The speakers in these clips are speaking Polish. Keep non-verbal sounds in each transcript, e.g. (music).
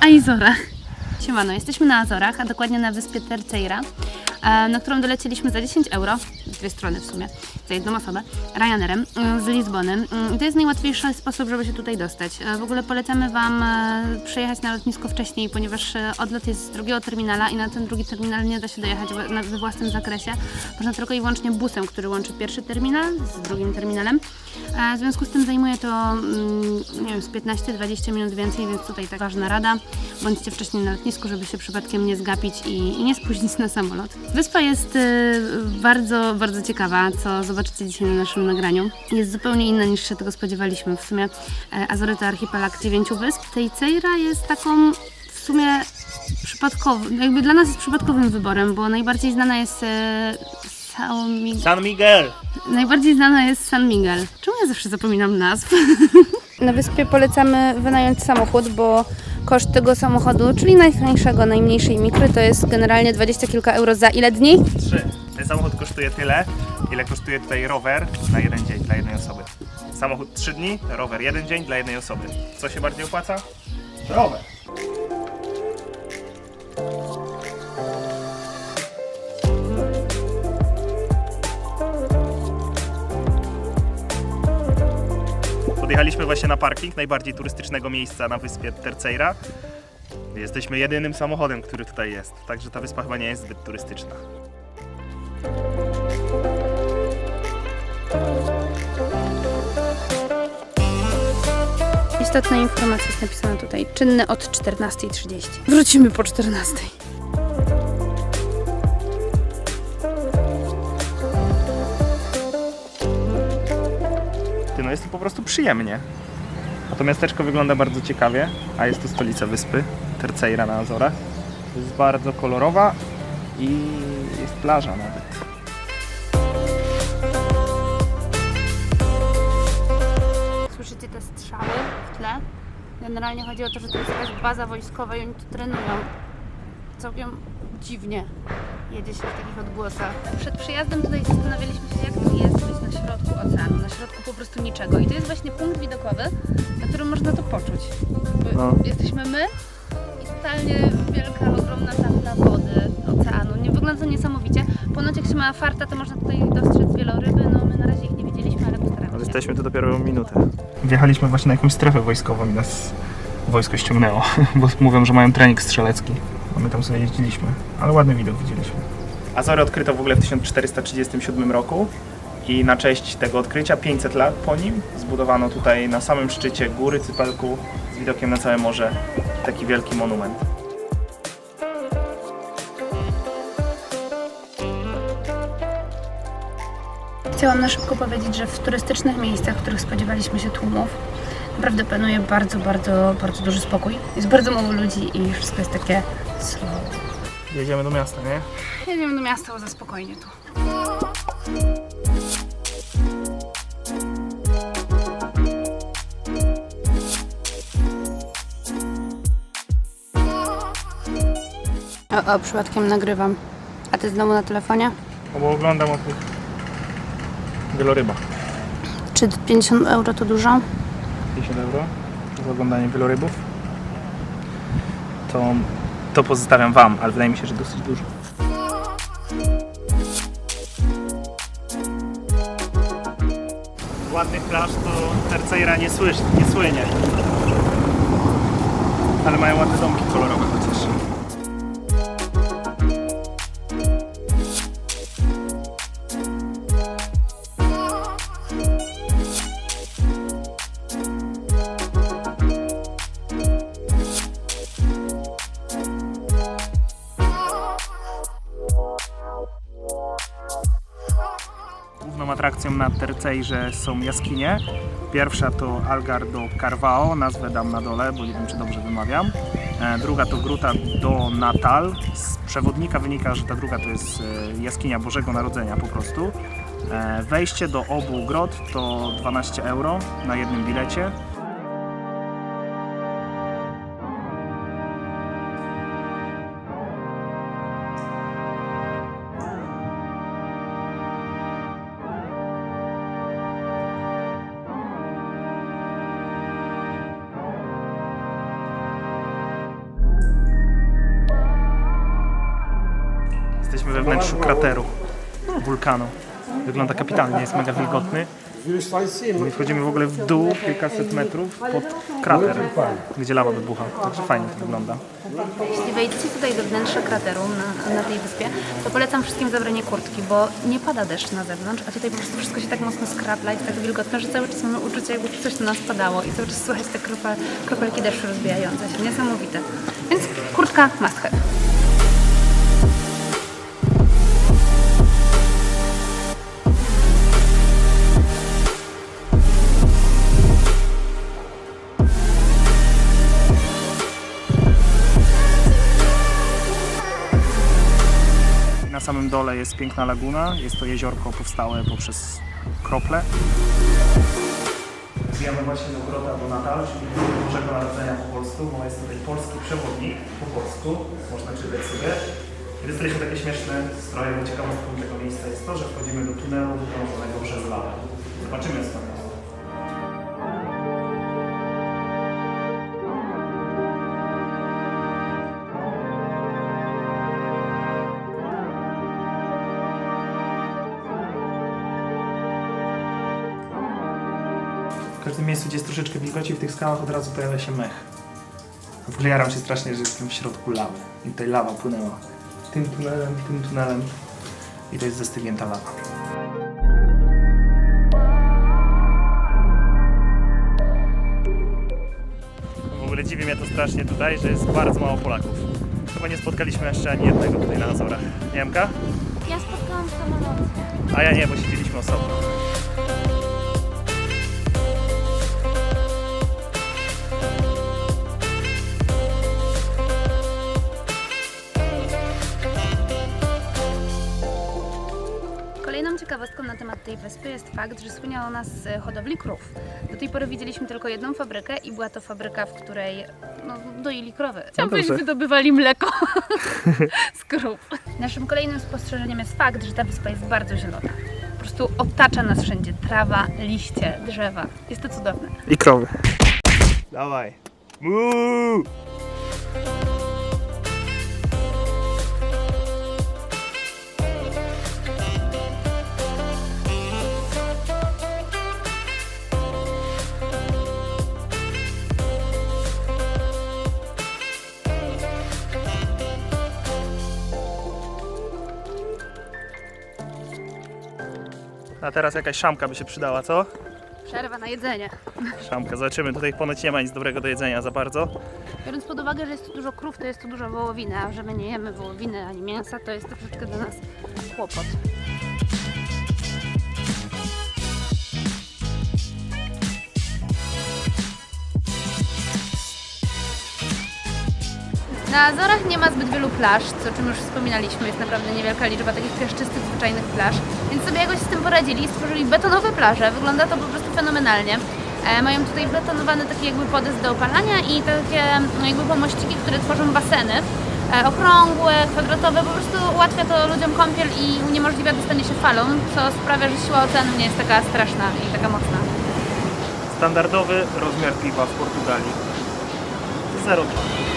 na Azorach. Siemano, jesteśmy na Azorach, a dokładnie na wyspie Terceira, e, na którą dolecieliśmy za 10 euro, dwie strony w sumie, za jedną osobę, Ryanerem e, z Lizbony. Mm, to jest najłatwiejszy sposób, żeby się tutaj dostać. E, W ogóle polecamy Wam e, przyjechać na lotnisko wcześniej, ponieważ odlot jest z drugiego terminala i na ten drugi terminal nie da się dojechać we własnym zakresie. Można tylko i wyłącznie busem, który łączy pierwszy terminal z drugim terminalem. E, W związku z tym zajmuje to, mm, nie wiem, z 15-20 minut więcej, więc tutaj tak ważna rada. Bądźcie wcześniej na lotnisku, żeby się przypadkiem nie zgapić i, i nie spóźnić na samolot. Wyspa jest e, bardzo, bardzo ciekawa, co zobaczycie dzisiaj na naszym nagraniu. Jest zupełnie inna niż się tego spodziewaliśmy. W sumie e, Azory to archipelag dziewięciu wysp. Tejceira jest taką w sumie przypadkowym, jakby dla nas jest przypadkowym wyborem, bo najbardziej znana jest Miguel. San Miguel! Najbardziej znana jest San Miguel. Czemu ja zawsze zapominam nazw? (laughs) Na wyspie polecamy wynająć samochód, bo koszt tego samochodu, czyli najtańszego, najmniejszej mikry, to jest generalnie 20 kilka euro za ile dni? Trzy. Ten samochód kosztuje tyle, ile kosztuje tutaj rower na jeden dzień dla jednej osoby. Samochód 3 dni, rower jeden dzień dla jednej osoby. Co się bardziej opłaca? Rower. Podjechaliśmy właśnie na parking najbardziej turystycznego miejsca na wyspie Terceira. Jesteśmy jedynym samochodem, który tutaj jest, także ta wyspa chyba nie jest zbyt turystyczna. Istotna informacja jest napisana tutaj. Czynny od 14.30. Wrócimy po 14.00. Ty, no jest tu po prostu przyjemnie. A to miasteczko wygląda bardzo ciekawie, a jest to stolica wyspy, Terceira na Azorach. Jest bardzo kolorowa i jest plaża nawet. Słyszycie te strzały w tle? Generalnie chodzi o to, że to jest jakaś baza wojskowa i oni tu trenują. Całkiem dziwnie jedzie się w takich odgłosach. Przed przyjazdem tutaj zastanawialiśmy się, jak to jest być na środku oceanu, na środku po prostu niczego. I to jest właśnie punkt widokowy, na którym można to poczuć. No. Jesteśmy my i totalnie wielka, ogromna tafla wody, oceanu. Nie wygląda to niesamowicie. Ponoć jak się ma farta, to można tutaj dostrzec wieloryby. No my na razie ich nie widzieliśmy, ale postaramy Ale się. jesteśmy tu dopiero minutę. Wjechaliśmy właśnie na jakąś strefę wojskową i nas wojsko ściągnęło, (laughs) bo mówią, że mają trening strzelecki. A my tam sobie jeździliśmy, ale ładny widok widzieliśmy. Azory odkryto w ogóle w 1437 roku i na cześć tego odkrycia, 500 lat po nim, zbudowano tutaj na samym szczycie góry Cypelku z widokiem na całe morze taki wielki monument. Chciałam na szybko powiedzieć, że w turystycznych miejscach, w których spodziewaliśmy się tłumów, naprawdę panuje bardzo, bardzo, bardzo duży spokój. Jest bardzo mało ludzi i wszystko jest takie. Jedziemy do miasta, nie? Jedziemy do miasta, bo za spokojnie tu. O, o, przypadkiem nagrywam. A ty znowu na telefonie? No bo oglądam o tych wielorybach. Czy 50 euro to dużo? 50 euro za oglądanie wielorybów. To, to pozostawiam Wam, ale wydaje mi się, że dosyć dużo. Ładnych plaż to Terceira nie, słysz, nie słynie. Ale mają ładne domki kolorowe Główną atrakcją na Terceirze są jaskinie. Pierwsza to Algar do Carvao, nazwę dam na dole, bo nie wiem czy dobrze wymawiam. E, Druga to Gruta do Natal. Z przewodnika wynika, że ta druga to jest e, jaskinia Bożego Narodzenia po prostu. E, Wejście do obu grot to 12 euro na jednym bilecie. We wnętrzu krateru wulkanu. Wygląda kapitalnie, jest mega wilgotny. No i wchodzimy w ogóle w dół kilkaset metrów pod krater, gdzie lawa wybucha. Także fajnie to wygląda. Jeśli wejdziecie tutaj do wnętrza krateru na, na tej wyspie, to polecam wszystkim zabranie kurtki, bo nie pada deszcz na zewnątrz, a tutaj po prostu wszystko się tak mocno skrapla i tak wilgotno, że cały czas mamy uczucie, jakby coś na nas padało i cały czas słychać te kropel, kropelki deszczu rozbijające się. Niesamowite. Więc kurtka must have. Dole jest piękna laguna, jest to jeziorko powstałe poprzez krople. Wbijamy właśnie do Grota Donatal, czyli Bożego Narodzenia po polsku, bo jest tutaj polski przewodnik po polsku, można czytać sobie. Kiedy staliśmy takie śmieszne stroje, ciekawostką tego miejsca jest to, że wchodzimy do tunelu wykrążonego przez lawę. Zobaczymy co każdym miejscu, gdzie jest troszeczkę wilgoci, w tych skałach od razu pojawia się mech. W ogóle jaram się strasznie, że jestem w środku lawy. I tutaj lawa płynęła tym tunelem, tym tunelem. I to jest zastygnięta lawa. W ogóle dziwi mnie to strasznie tutaj, że jest bardzo mało Polaków. Chyba nie spotkaliśmy jeszcze ani jednego tutaj na Azorach. Niemka? Ja spotkałam samoloty. A ja nie, bo siedzieliśmy osobno. Ciekawostką na temat tej wyspy jest fakt, że słynie ona z hodowli krów. Do tej pory widzieliśmy tylko jedną fabrykę i była to fabryka, w której no, doili krowy. Chciałam powiedzieć, dobrze. wydobywali mleko (laughs) z krów. Naszym kolejnym spostrzeżeniem jest fakt, że ta wyspa jest bardzo zielona. Po prostu otacza nas wszędzie trawa, liście, drzewa. Jest to cudowne. I krowy. Dawaj. Muu! A teraz jakaś szamka by się przydała, co? Przerwa na jedzenie. Szamka, zobaczymy. Tutaj ponoć nie ma nic dobrego do jedzenia za bardzo. Biorąc pod uwagę, że jest tu dużo krów, to jest tu dużo wołowiny, a że my nie jemy wołowiny ani mięsa, to jest troszeczkę dla nas kłopot. Na Azorach nie ma zbyt wielu plaż, co o czym już wspominaliśmy, jest naprawdę niewielka liczba takich piaszczystych, zwyczajnych plaż, więc sobie jakoś z tym poradzili i stworzyli betonowe plaże. Wygląda to po prostu fenomenalnie. E, mają tutaj betonowany taki jakby podest do opalania i takie no, jakby pomościki, które tworzą baseny. E, okrągłe, kwadratowe, po prostu ułatwia to ludziom kąpiel i uniemożliwia dostanie się falą, co sprawia, że siła oceanu nie jest taka straszna i taka mocna. Standardowy rozmiar piwa w Portugalii. 0,2.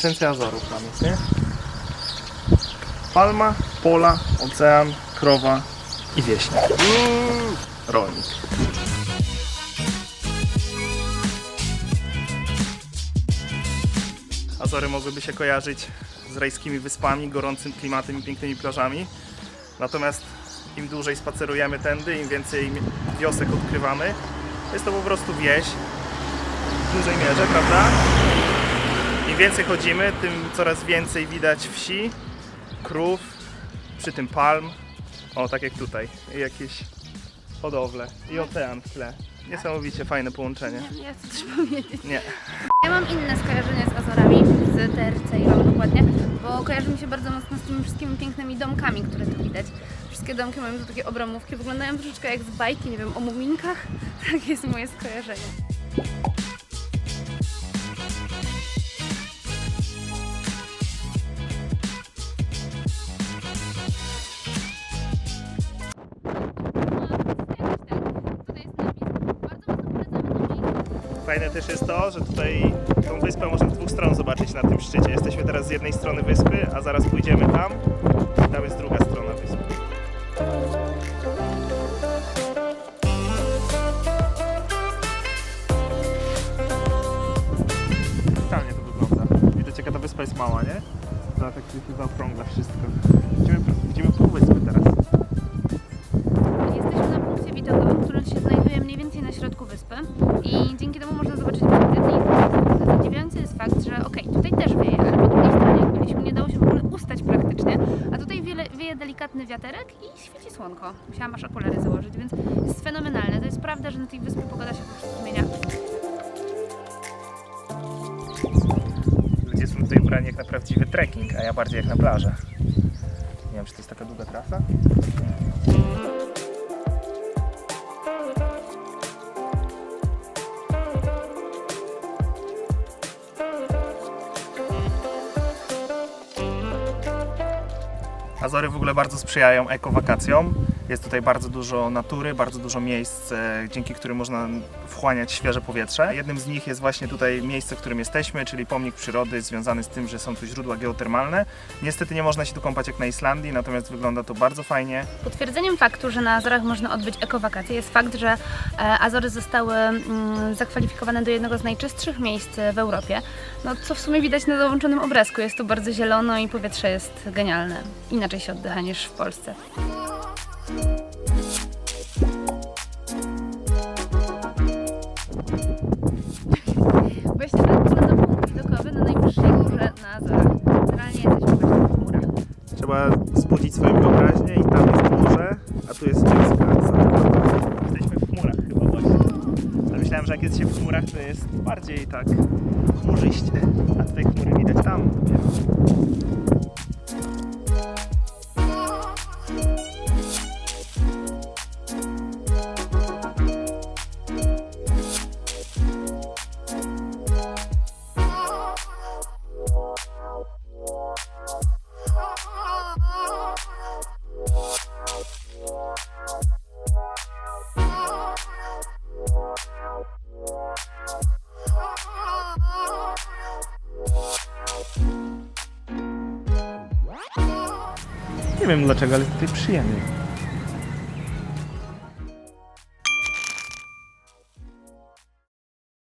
Kwintesencja Azorów tam jest, nie? Palma, pola, ocean, krowa i wieśnia. Rolnik. Azory mogłyby się kojarzyć z rajskimi wyspami, gorącym klimatem i pięknymi plażami. Natomiast im dłużej spacerujemy tędy, im więcej wiosek odkrywamy, jest to po prostu wieś w dużej mierze, prawda? Im więcej chodzimy, tym coraz więcej widać wsi, krów, przy tym palm. O, tak jak tutaj. I jakieś hodowle. I ocean w tle. Niesamowicie fajne połączenie. Nie, ja chcę coś powiedzieć. Nie. Ja mam inne skojarzenia z Azorami, z TRC i Rom dokładnie, bo kojarzy mi się bardzo mocno z tymi wszystkimi pięknymi domkami, które tu widać. Wszystkie domki mają tu takie obramówki, wyglądają troszeczkę jak z bajki, nie wiem, o muminkach. (laughs) Takie jest moje skojarzenie. Fajne też jest to, że tutaj tą wyspę można z dwóch stron zobaczyć na tym szczycie. Jesteśmy teraz z jednej strony wyspy, a zaraz pójdziemy tam. i Tam jest druga strona wyspy. Totalnie to wygląda. Widać jaka ta wyspa jest mała, nie? Zobacz jak się zaokrągla wszystko. Idziemy, idziemy pół wyspy teraz. Jesteśmy na punkcie widokowym, który się znajduje mniej więcej na środku wyspy i dzięki temu można zobaczyć bardzo i zadziwiający jest fakt, że okej, tutaj też wieje, ale po drugiej stronie jak byliśmy, nie dało się w ogóle ustać praktycznie, a tutaj wiele, wieje delikatny wiaterek i świeci słonko. Musiałam aż okulary założyć, więc jest fenomenalne. To jest prawda, że na tej wyspie pogoda się po prostu zmienia. Ludzie są tutaj ubrani jak na prawdziwy trekking, a ja bardziej jak na plażę. Nie wiem, czy to jest taka długa trasa? Azory w ogóle bardzo sprzyjają ekowakacjom. Jest tutaj bardzo dużo natury, bardzo dużo miejsc, e, dzięki którym można wchłaniać świeże powietrze. Jednym z nich jest właśnie tutaj miejsce, w którym jesteśmy, czyli pomnik przyrody związany z tym, że są tu źródła geotermalne. Niestety nie można się tu kąpać jak na Islandii, natomiast wygląda to bardzo fajnie. Potwierdzeniem faktu, że na Azorach można odbyć ekowakacje jest fakt, że e, Azory zostały mm, zakwalifikowane do jednego z najczystszych miejsc w Europie. No, co w sumie widać na dołączonym obrazku. Jest tu bardzo zielono i powietrze jest genialne. Inaczej się oddycha niż w Polsce. Swoją wyobraźnię i tam jest morze, a tu jest dziecko. Jesteśmy w chmurach chyba właśnie. Ale myślałem, że jak jest się w chmurach, to jest bardziej tak chmurzyście, a tutaj chmury widać tam. Wiem dlaczego, ale tutaj przyjemnie.